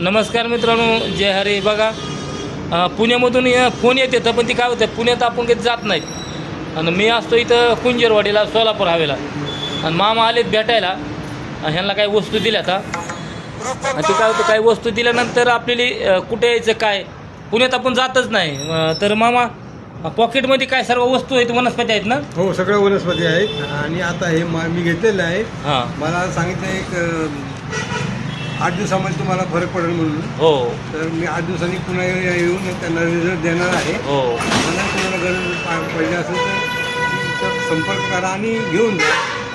नमस्कार मित्रांनो जय हरे. बघा पुण्यामधून फोन येते तर पण ती काय होतं पुण्यात आपण कधी जात नाहीत. आणि मी असतो इथं कुंजरवाडीला सोलापूर हवेला. आणि मामा आलेत भेटायला. ह्यांना काही वस्तू दिल्या आता. आणि ते काय होतं काही वस्तू दिल्यानंतर आपल्याला कुठे यायचं काय? पुण्यात आपण जातच नाही. तर मामा पॉकेटमध्ये काय सर्व वस्तू आहेत वनस्पती आहेत ना? हो सगळ्या वनस्पती आहेत. आणि आता हे मा- मी घेतलेलं आहे. हां. मला सांगितलं एक आठ दिवसामध्ये तुम्हाला फरक पडेल म्हणून. हो. तर मी आठ दिवसांनी पुन्हा येऊन त्यांना रिझल्ट देणार आहे. हो. मला तुम्हाला गरज पा- पडली असेल तर तर संपर्क करा आणि घेऊन जा.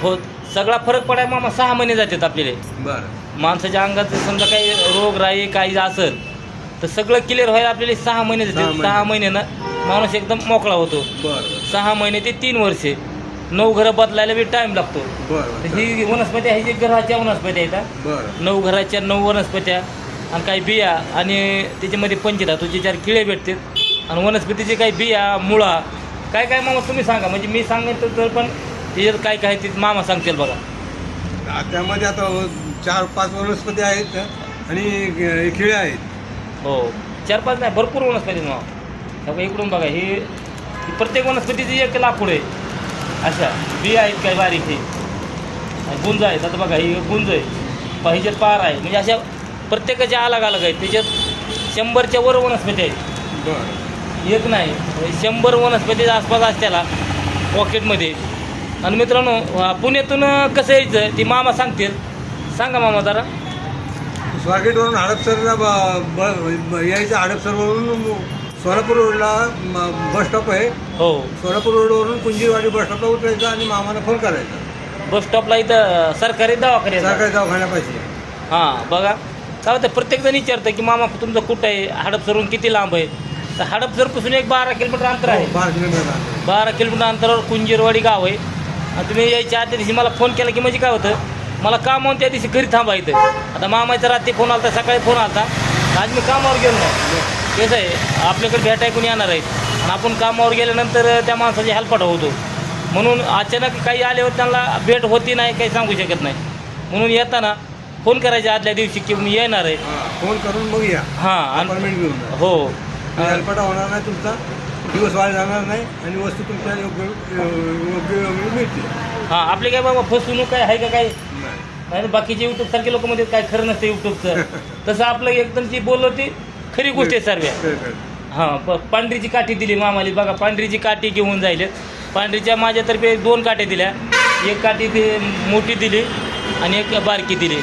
हो सगळा फरक पडाय मामा सहा महिने जातात आपल्याला. बरं. माणसाच्या अंगात जर समजा काही रोग राई काही असेल तर सगळं क्लिअर व्हायला आपल्याला सहा महिने सहा जाते महिने. सहा महिन्यानं माणूस एकदम मोकळा होतो. बरं. सहा महिने ते तीन वर्षे. नऊ घरं बदलायला बी टाइम लागतो. बरं तर बरं ही वनस्पती आहे जी घराच्या वनस्पती आहेत. बरं. नऊ घराच्या नऊ वनस्पत्या आणि काही बिया आणि त्याच्यामध्ये पंचधातूचे चार किळे भेटतात आणि वनस्पतीचे काही बिया मुळा काय काय मामा तुम्ही सांगा. म्हणजे मी सांगितलं तर पण त्याच्यात काय काय ते मामा सांगतील बघा. त्यामध्ये आता चार पाच वनस्पती आहेत आणि खिळे आहेत. हो. चार पाच नाही भरपूर वनस्पती आहेत मामा. हे बघा इकडून बघा ही ही प्रत्येक वनस्पतीची एक लाकूड आहे. अशा बिया आहेत काही बारीक हे. गुंज आहेत. आता बघा ही गुंज आहे. पाहिजे पार आहे. म्हणजे अशा प्रत्येकाच्या अलग अलग आहेत. त्याच्यात शंभरच्या वर वनस्पती आहेत. एक नाही. शंभर वनस्पतीच्या आसपास असत्याला पॉकेटमध्ये आणि मित्रांनो पुण्यातून कसं यायचं ती मामा सांगतील. सांगा मामा जरा. स्वारगेटवरून हडपसरला ब- ब- ब- यायचं हडपसरवरून सोलापूर रोडला बस स्टॉप आहे. हो. सोलापूर रोडवरून कुंजीरवाडी बस स्टॉपला उतरायचं आणि मामाला फोन करायचा. बस स्टॉपला इथं सरकारी दवाखाने आहेत. सरकारी दवाखान्यापाशी हां बघा. काय होतं प्रत्येकजण विचारतं की मामा तुमचं कुठं आहे? हडपसरहून किती लांब आहे? तर हडपसरपासून एक बारा किलोमीटर अंतर आहे. बारा किलोमीटर आहे. बारा किलोमीटर अंतरावर कुंजीरवाडी गाव आहे. आणि तुम्ही यायच्या आदल्या दिवशी मला फोन केला की म्हणजे काय होतं? मला कामावून त्या दिवशी घरी थांबायचं. आता मामाचा रात्री फोन आला सकाळी फोन आला आज मी कामावर गेलो नाही. कसं आहे आपल्याकडे भेटाय कोणी येणार आहेत? आणि आपण कामावर गेल्यानंतर त्या माणसाची हेल्पट होतो. म्हणून अचानक काही आल्यावर त्यांना भेट होती नाही काही सांगू शकत नाही. म्हणून येताना फोन करायच्या आदल्या दिवशी की मी येणार आहे. फोन करून मग या. हां घेऊन हो. हेल्पटा होणार नाही तुमचा दिवस वाया जाणार नाही आणि वस्तू तुमच्या योग्य योग्य मिळते हां आपले काय बाबा फसवणूक काय आहे का काही नाही. बाकीचे युट्यूब सारखे लोक मध्ये काय खरं नसतं युट्यूबचं तसं आपलं एकदम जी बोललो ती खरी गोष्ट आहे सर्व. हां प- पांढरीची काठी दिली मामाली. बघा पांढरीची काठी घेऊन जायलेत पांढरीच्या माझ्यातर्फे दोन काठ्या दिल्या. एक काठी ती मोठी दिली आणि एक बारकी दिली.